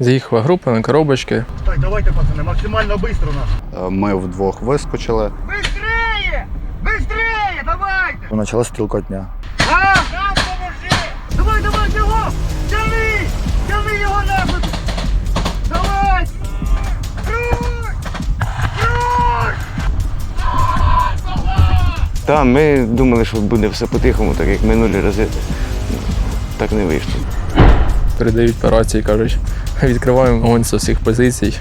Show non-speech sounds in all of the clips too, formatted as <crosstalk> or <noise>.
Заїхала група на коробочки. Так, давайте, пацани, максимально швидко нас. Е, Ми вдвох вискочили. Быстрее! Быстрее! Давайте! Почалась стрілкотня. А! Нам поможи! Давай, давай, його! Тяни! Тяни його нахуй! Давай! Круть! Круть! Та ми думали, що буде все по-тихому, так як минулі рази. Так не вийшло. Передають по рації, кажуть, <laughs> відкриваємо вогонь з усіх позицій,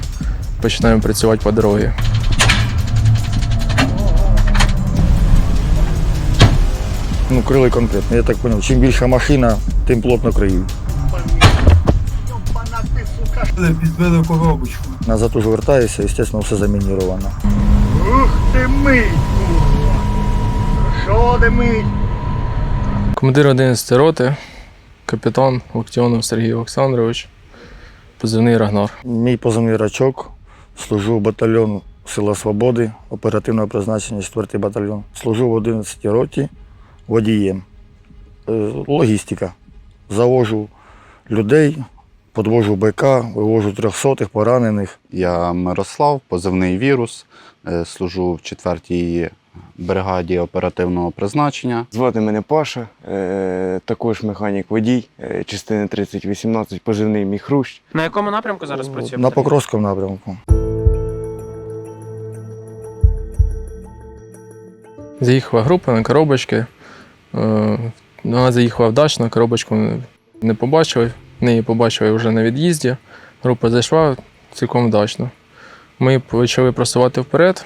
починаємо працювати по дорозі. Ну, крили конкретно. Я так зрозумів, чим більша машина, тим плотно криють. Підбили коробочку. Назад уже вертаюся, звісно, все замініровано. Ух ти мить! Що де мить? Командир 11 роти, капітан Локтіонов Сергій Олександрович, позивний Рагнар. Мій позивний рачок, служу в батальйону Сила Свободи, оперативного призначення 4-й батальйон. Служу в 11 роті водієм. Е, Логістика. Завожу людей, подвожу БК, вивожу трьохсотих, поранених. Я Мирослав, позивний вірус. Е, Служу в 4-й бригаді оперативного призначення. Звати мене Паша, е, також механік водій, е, частини 3018, позивний мій хрущ. На якому напрямку зараз працює? На батальйон? Покровському напрямку. Заїхала група на коробочки. Е, Вона заїхала вдачно, коробочку не побачили. Неї побачили вже на від'їзді. Група зайшла цілком вдачно. Ми почали просувати вперед.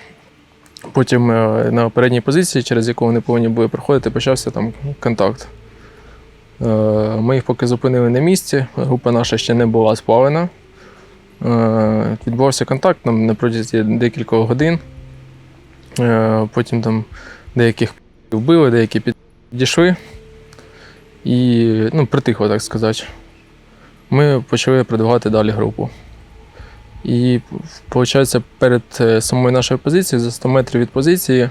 Потім е, на передній позиції, через яку вони повинні були проходити, почався там контакт. Е, Ми їх поки зупинили на місці, група наша ще не була сплавлена. Е, Відбувався контакт нам на протязі декількох годин. Потім там деяких вбили, деякі підійшли. І ну, притихло, так сказати. Ми почали продвигати далі групу. І виходить, перед е, самою нашою позицією, за 100 метрів від позиції,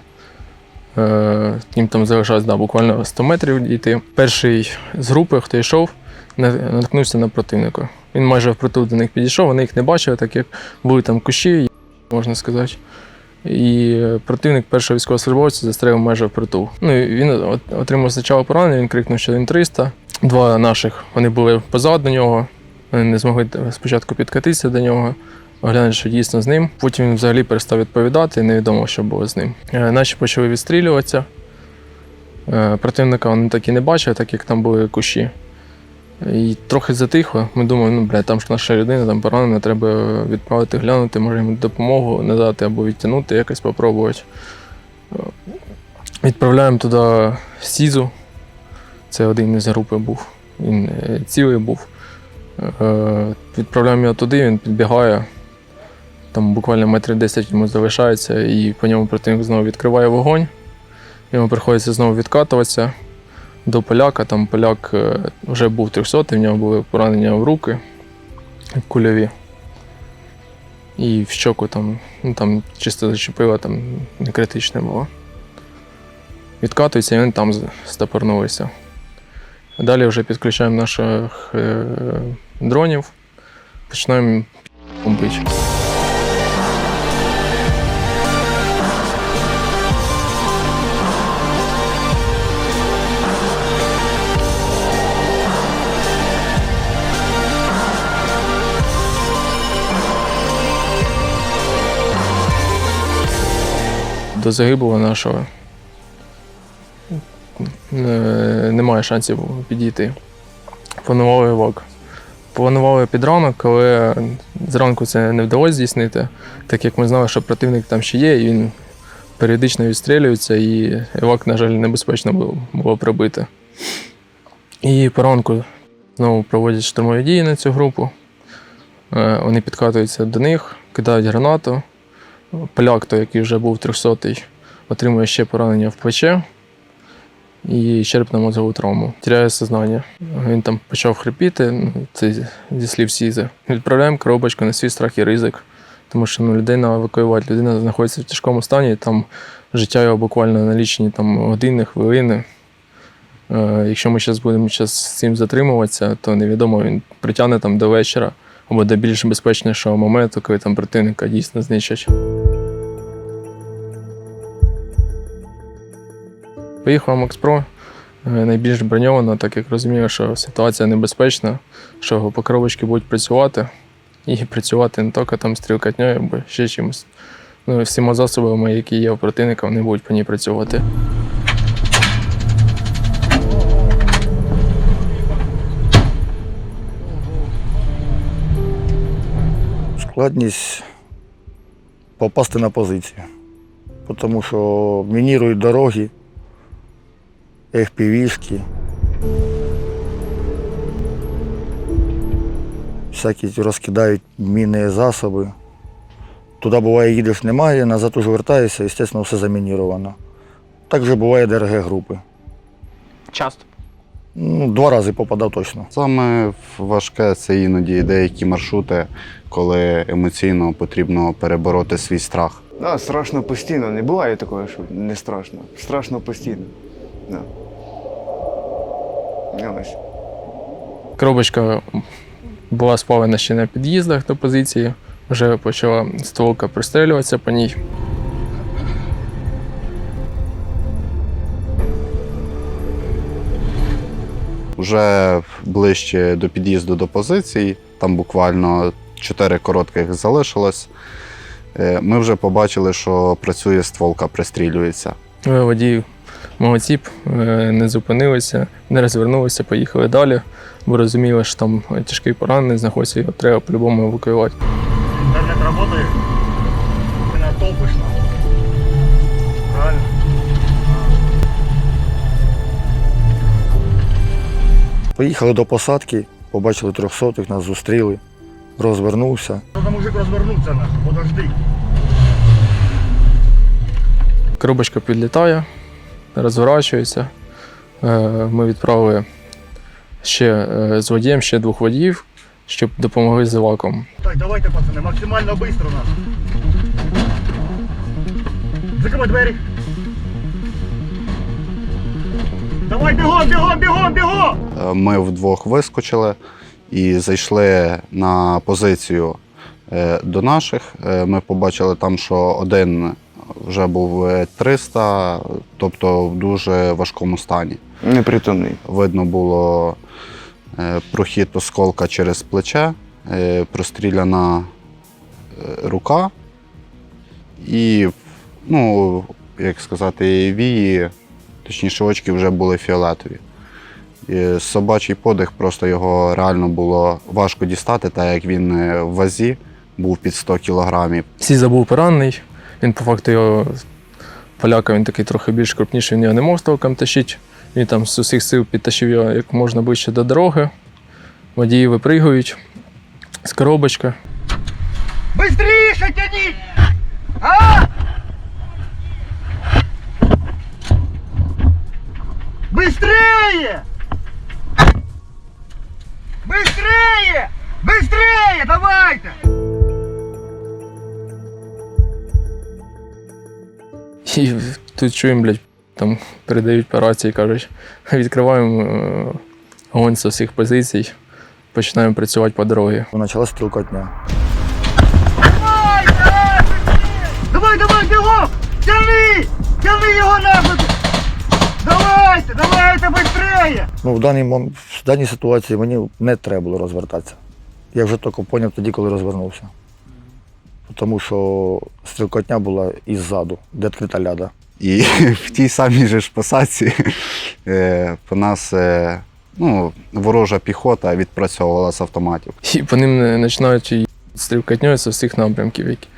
е, їм там залишалось да, буквально 100 метрів дійти. Перший з групи, хто йшов, наткнувся на противника. Він майже впритул до них підійшов, вони їх не бачили, так як були там кущі, можна сказати. І е, противник першого військовослужбовця застрелив майже впритул. Ну, він отримав спочатку поранення, він крикнув, що він 300. Два наших вони були позаду нього, вони не змогли спочатку підкатитися до нього, оглянути, що дійсно з ним. Потім він взагалі перестав відповідати, і невідомо, що було з ним. Е, Наші почали відстрілюватися. Е, Противника вони так і не бачили, так як там були кущі. І трохи затихло. Ми думаємо, ну бля, там ж наша людина там поранена, треба відправити глянути, може йому допомогу надати або відтягнути, якось спробувати. Відправляємо туди Сізу. Це один із групи був. Він е, цілий був. Е, Відправляємо його туди, він підбігає. Там буквально метрів 10 йому залишається, і по ньому противник знову відкриває вогонь. Йому приходиться знову відкатуватися до поляка. Там поляк е, вже був 300, в нього були поранення в руки кульові. І в щоку там, ну, там чисто зачепило, там не критичне було. Відкатується, і він там стопорнулися. Далі вже підключаємо наших е, дронів, починаємо бомбити. До загиблого нашого немає шансів підійти. Планували евак. Планували під ранок, але зранку це не вдалося здійснити, так як ми знали, що противник там ще є, і він періодично відстрілюється, і евак, на жаль, небезпечно було, було прибити. І по ранку знову проводять штурмові дії на цю групу. Е, Вони підкатуються до них, кидають гранату. Поляк, той, який вже був 300-й, отримує ще поранення в плече і черепно-мозгову травму. Тіряє сознання. Він там почав хрипіти, ну, це зі слів Сізи. Відправляємо коробочку на свій страх і ризик. Тому що ну, людина евакуювати, людина знаходиться в тяжкому стані, там життя його буквально на лічені там, години, хвилини. Е, якщо ми зараз будемо з цим затримуватися, то невідомо, він притягне там до вечора, або до більш безпечнішого моменту, коли там противника дійсно знищать. Поїхав Макспро е, найбільш броньовано, так як розумію, що ситуація небезпечна, що по коробочці будуть працювати. І працювати не тільки там стрілкатньою, або ще чимось. Ну, всіма засобами, які є у противника, вони будуть по ній працювати. Складність попасти на позицію. Тому що мінірують дороги, FPV-шки. Всякі розкидають мінні засоби. Туди буває, їдеш немає, назад уже вертаєшся, і, звісно, все замініровано. Так же буває ДРГ-групи. Часто. Ну, два рази попадав точно. Саме важке це іноді деякі маршрути, коли емоційно потрібно перебороти свій страх. Да, страшно постійно. Не буває такого, що не страшно. Страшно постійно. Да. Ось. Коробочка була спалена ще на під'їздах до позиції, вже почала стволка пристрілюватися по ній. Уже ближче до під'їзду до позицій, там буквально чотири коротких залишилось. е, Ми вже побачили, що працює стволка, пристрілюється. Е, Водій молодціп, е, не зупинилися, не розвернулися, поїхали далі, бо розуміли, що там тяжкий поранений знаходиться, його треба по-любому евакуювати. Інтернет працює. Ти. Правильно? Поїхали до посадки, побачили трьохсотих, нас зустріли, розвернувся. Треба мужик розвернувся подожди. Коробочка підлітає, розворачується. Е, Ми відправили ще е, з водієм ще двох водіїв, щоб допомогли з еваком. Так, давайте, пацани, максимально швидко нас. Закривай двері. Давай бігом, бігом, бігом, бігом! Е, Ми вдвох вискочили і зайшли на позицію до наших. Ми побачили там, що один вже був е, 300, тобто в дуже важкому стані. Непритомний. Видно було е, прохід осколка через плече, е, простріляна е, рука і, ну, як сказати, вії, точніше, очки вже були фіолетові. І собачий подих, просто його реально було важко дістати, так як він е, в вазі був під 100 кілограмів. Всі забув поранений. Він по факту його поляка, він такий трохи більш крупніший, він його не мог толком тащити. Він там з усіх сил підтащив його як можна ближче до дороги. Водії випригують з коробочки. Быстріше тяніть! А? Быстрее! Быстрее! Быстрее! Давайте! І тут чуємо, блядь, там передають по рації, кажуть, відкриваємо е, огонь з усіх позицій, починаємо працювати по дорозі. Почалась стрілкотня. Давай, давай, быстрее! Давай, давай! Тяни! Тяни його нахуй! Давайте, давайте быстрее! Ну, в, даний, мом- в даній ситуації мені не треба було розвертатися. Я вже тільки зрозумів тоді, коли розвернувся. Тому що стрілкотня була іззаду, де відкрита ляда. І <laughs> в тій самій же ж посадці е, по нас е, ну, ворожа піхота відпрацьовувала з автоматів. І по ним починають і стрілкатньою з усіх напрямків, які,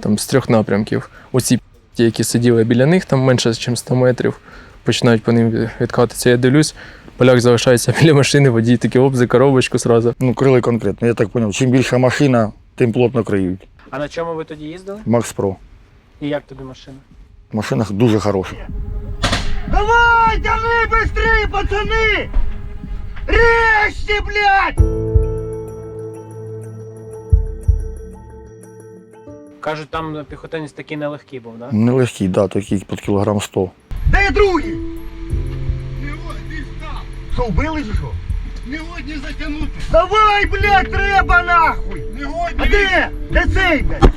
там з трьох напрямків. Оці ті, які сиділи біля них, там менше, ніж 100 метрів, починають по ним від- відкатитися. Я дивлюсь, поляк залишається <laughs> біля машини, водій такий оп, за коробочку зразу. Ну, крили конкретно. Я так зрозумів, чим більша машина, тим плотно криють. А на чому ви тоді їздили? Макс Про. І як тобі машина? Машина дуже хороша. Давай, тяни быстрее, пацаны! Режьте, блядь! Кажуть, там піхотинець такий нелегкий був, да? Нелегкий, да, такий під кілограм 100. Де другий? Що, вбили чи що? Не годні затягнути. Давай, блядь, треба нахуй. Не годні. А де? Де цей, блядь?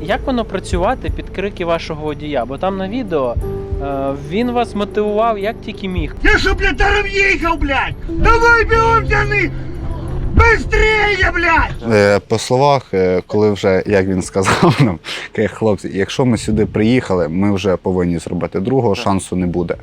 Як воно працювати під крики вашого водія? Бо там на відео е, він вас мотивував як тільки міг. Я що, блядь, даром їхав, блядь? Давай бігом тяни! Быстрее, блядь! Е, По словах, е, коли вже, як він сказав нам, каже, хлопці, якщо ми сюди приїхали, ми вже повинні зробити другого шансу не буде.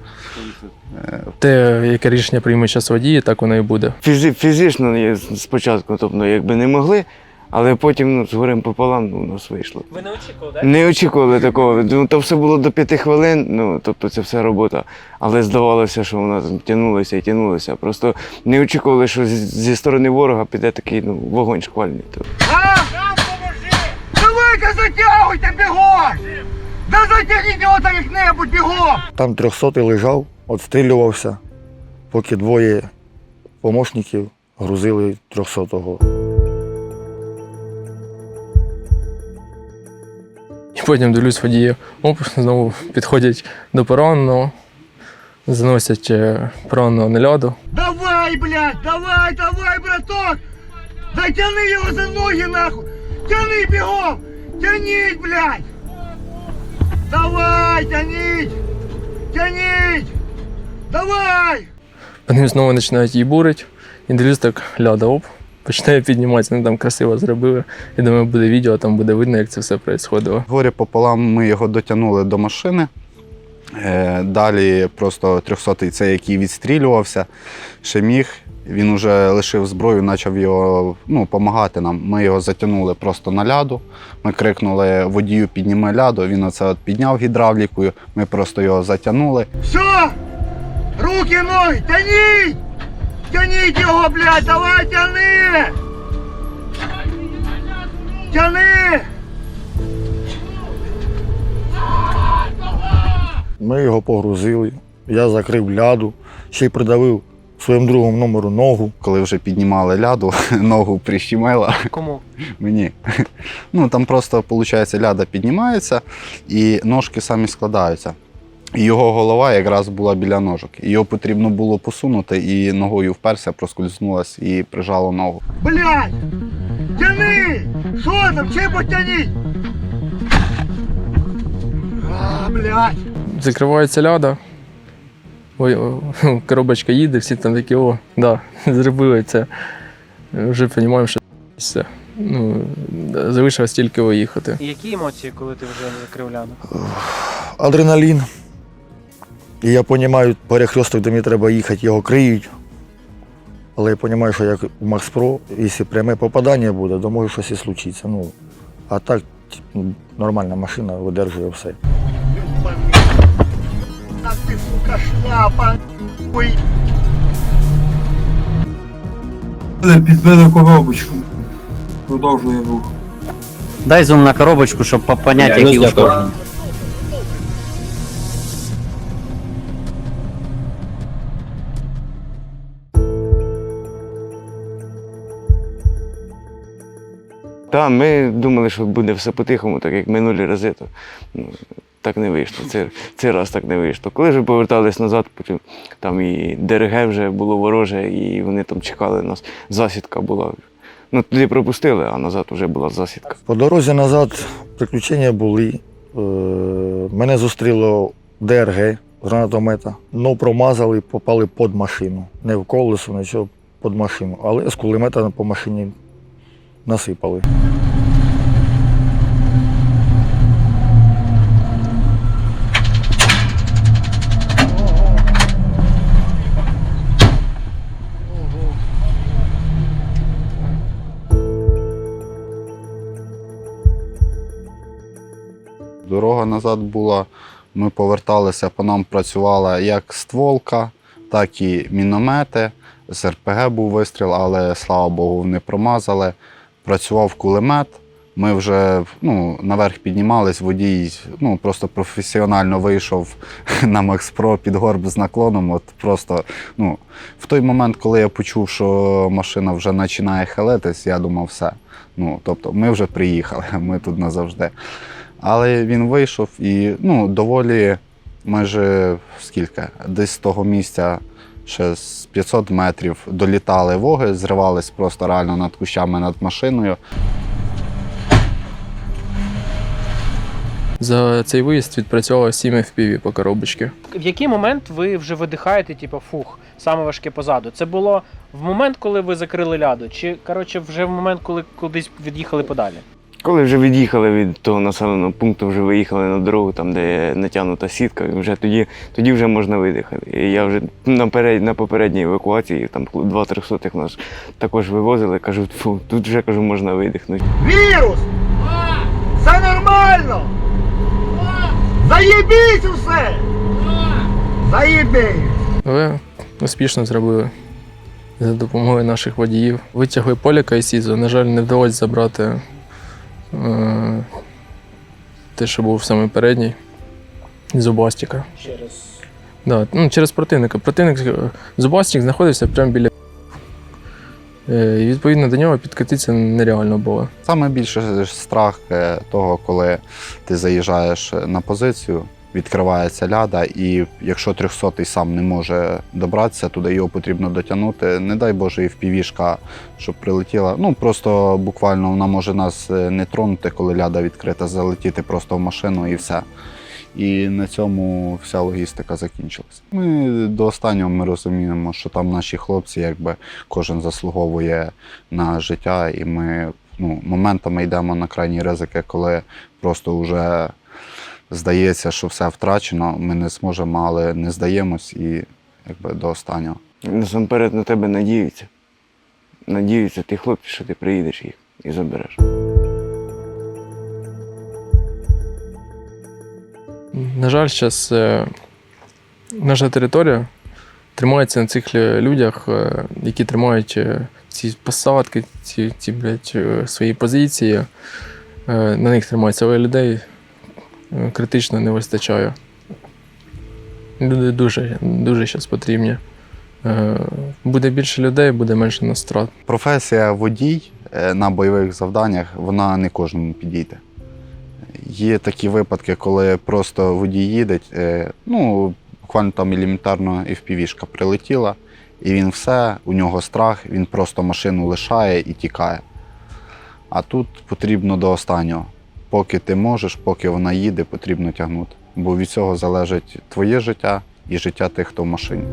Те, яке рішення прийме час водії, так воно і буде. Фізи, фізично спочатку, тобто, якби не могли, але потім ну, з горем пополам ну, у нас вийшло. Ви не очікували, так? Не очікували такого. Ну, то все було до п'яти хвилин, ну тобто це все робота. Але здавалося, що вона там тягнулася і тягнулася. Просто не очікували, що зі, зі сторони ворога піде такий ну, вогонь шквальний. То- А? Давай-ка затягуйте бігом! Да затягніть його так як-небудь бігом! Там 300 лежав, відстрілювався, поки двоє помощників грузили 300-го. І потім дивлюсь водії, оп, знову підходять до пораненого, заносять е, пораненого на ляду. Давай, блядь, давай, давай, браток! Да тяни його за ноги нахуй! Тяни бігом! Тяніть, блядь! Давай, тяніть! Тяніть! Давай! Вони знову починають її бурить, і дивлюсь так ляда, оп, починає підніматися, вони там красиво зробили. Я думаю, буде відео, там буде видно, як це все відбувалося. Горі пополам ми його дотягнули до машини. Е, Далі просто 300-й цей, який відстрілювався, ще міг. Він уже лишив зброю, почав його ну, допомагати нам. Ми його затягнули просто на ляду. Ми крикнули водію, підніми ляду. Він оце от підняв гідравлікою. Ми просто його затягнули. Все! Руки, ноги, тяніть! Тяніть його, блядь, давай, тяни! Тяни! Ми його погрузили, я закрив ляду, ще й придавив своєму другому номеру ногу. Коли вже піднімали ляду, <laughs> ногу прищемила. Кому? Мені. Ну там просто виходить, ляда піднімається і ножки самі складаються. І його голова якраз була біля ножок. Його потрібно було посунути, і ногою вперся, проскользнулась і прижало ногу. Блядь! Тяни! Що там? Чим потяніть? А, блядь! Закривається ляда. Ой, коробочка їде, всі там такі, о, да, <laughs> зробили це. Вже розуміємо, що все. Ну, залишилось тільки виїхати. Які емоції, коли ти вже закрив ляду? Адреналін. І я розумію, перехресток, де мені треба їхати, його криють. Але я розумію, що як у Макс Про, якщо пряме попадання буде, то може щось і случиться. Ну, а так нормальна машина видержує все. Ти, сука, шляпа! Підбили коробочку. Продовжує рух. Дай зум на коробочку, щоб по- понять, які Та ми думали, що буде все по-тихому, так як минулі рази, то ну, так не вийшло. Цей, цей раз так не вийшло. Коли вже повертались назад, потім там і ДРГ вже було вороже, і вони там чекали нас. Засідка була. Ну, туди пропустили, а назад вже була засідка. По дорозі назад приключення були. Е, Мене зустріло ДРГ гранатомета. Ну, промазали, попали під машину. Не в колесо, нічого під машину. Але з кулемета по машині насипали. Дорога назад була. Ми поверталися, по нам працювала як стволка, так і міномети. З РПГ був вистріл, але слава Богу, не промазали. Працював кулемет. Ми вже ну, наверх піднімались, водій ну, просто професіонально вийшов <laughs> на Макс Про під горб з наклоном. От просто, ну, в той момент, коли я почув, що машина вже починає хилитись, я думав, все. Ну, тобто, ми вже приїхали, <laughs> ми тут назавжди. Але він вийшов і ну, доволі майже скільки? Десь з того місця ще з 500 метрів долітали воги, зривались просто реально над кущами над машиною. За цей виїзд відпрацьовував 7 FPV по коробочці. В який момент ви вже видихаєте, типу, фух, саме важке позаду? Це було в момент, коли ви закрили ляду, чи коротше, вже в момент, коли кудись від'їхали подалі? Коли вже від'їхали від того населеного пункту, вже виїхали на дорогу, там, де натягнута сітка, і вже тоді, тоді вже можна видихати. І я вже на, перед, на попередній евакуації, там два трьохсотих нас також вивозили, кажу, фу, тут вже кажу, можна видихнути. Вірус! Все нормально! Заєбісь усе! Заєбісь! Але успішно зробили за допомогою наших водіїв. Витягли Поліка і Сізо. На жаль, не вдалося забрати те, що був саме передній Зубастіка. Через Да, ну, через противника. Противник е, Зубастік знаходився прямо біля. Е, І відповідно до нього підкатитися нереально було. Саме більше страх е, того, коли ти заїжджаєш на позицію, відкривається ляда, і якщо 300-й сам не може добратися, туди його потрібно дотягнути. Не дай Боже, і впівішка, щоб прилетіла. Ну просто буквально вона може нас е, не тронути, коли ляда відкрита, залетіти просто в машину і все. І на цьому вся логістика закінчилась. Ми до останнього ми розуміємо, що там наші хлопці, якби кожен заслуговує на життя, і ми ну, моментами йдемо на крайні ризики, коли просто вже здається, що все втрачено, ми не зможемо, але не здаємось і якби до останнього. Насамперед на тебе надіються. Надіються ті хлопці, що ти приїдеш їх і забереш. На жаль, зараз наша територія тримається на цих людях, е, які тримають е, ці посадки, ці, ці блядь, е, свої позиції. Е, На них тримається, людей е, критично не вистачає. Люди дуже, дуже зараз потрібні. Е, Буде більше людей, буде менше нас страт. Професія водій е, на бойових завданнях вона не кожному підійде. Є такі випадки, коли просто водій їде, е, ну, буквально там елементарно FPV-шка прилетіла, і він все, у нього страх, він просто машину лишає і тікає. А тут потрібно до останнього. Поки ти можеш, поки вона їде, потрібно тягнути. Бо від цього залежить твоє життя і життя тих, хто в машині.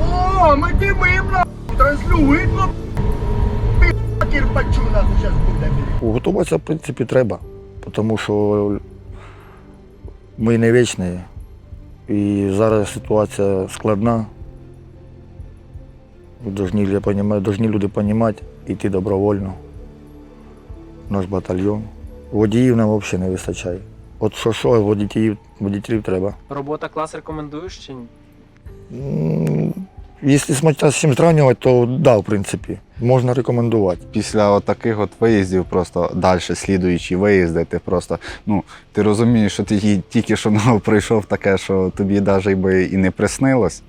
О, ми димим нахуй! Транслю видно, пи***, кірпачу нахуй зараз буде. Готуватися, в принципі, треба, тому що ми не вічні. І зараз ситуація складна. Должні, я понімаю, должні люди розуміти, йти добровольно. Наш батальйон. Водіїв нам взагалі не вистачає. От що що, водіїв, водіїв треба. робота клас рекомендуєш чи ні? Якщо смотря з чим зрівнювати, то так, да, в принципі, можна рекомендувати. після от таких от виїздів, просто далі слідуючі виїзди, ти просто ну, ти розумієш, що ти тільки що <laughs> ну, пройшов таке, що тобі навіть би і не приснилось.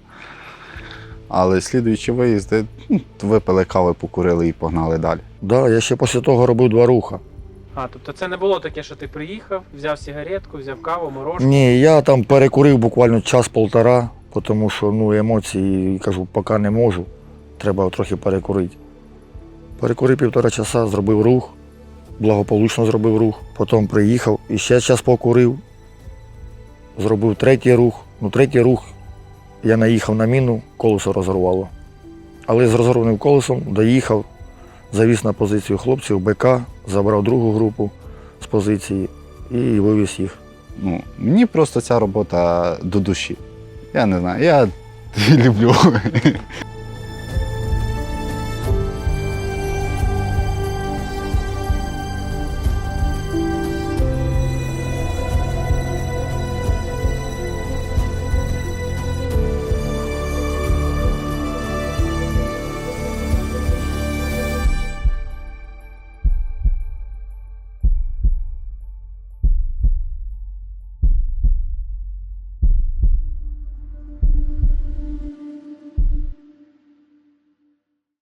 Але слідуючі виїзди, ну, випили кави, покурили і погнали далі. Да, я ще після того робив два руха. А, тобто це не було таке, що ти приїхав, взяв сигаретку, взяв каву, морожку. Ні, я там перекурив буквально час-полтора, тому що ну, емоції, кажу, поки не можу, треба трохи перекурити. Перекурив півтора часа, зробив рух, благополучно зробив рух, потім приїхав і ще час покурив, зробив третій рух. Ну, третій рух я наїхав на міну, колесо розірвало. Але з розорваним колесом доїхав, завіз на позицію хлопців, БК, забрав другу групу з позиції і вивіз їх. Ну, мені просто ця робота до душі. Я не знаю, я <laughs> люблю.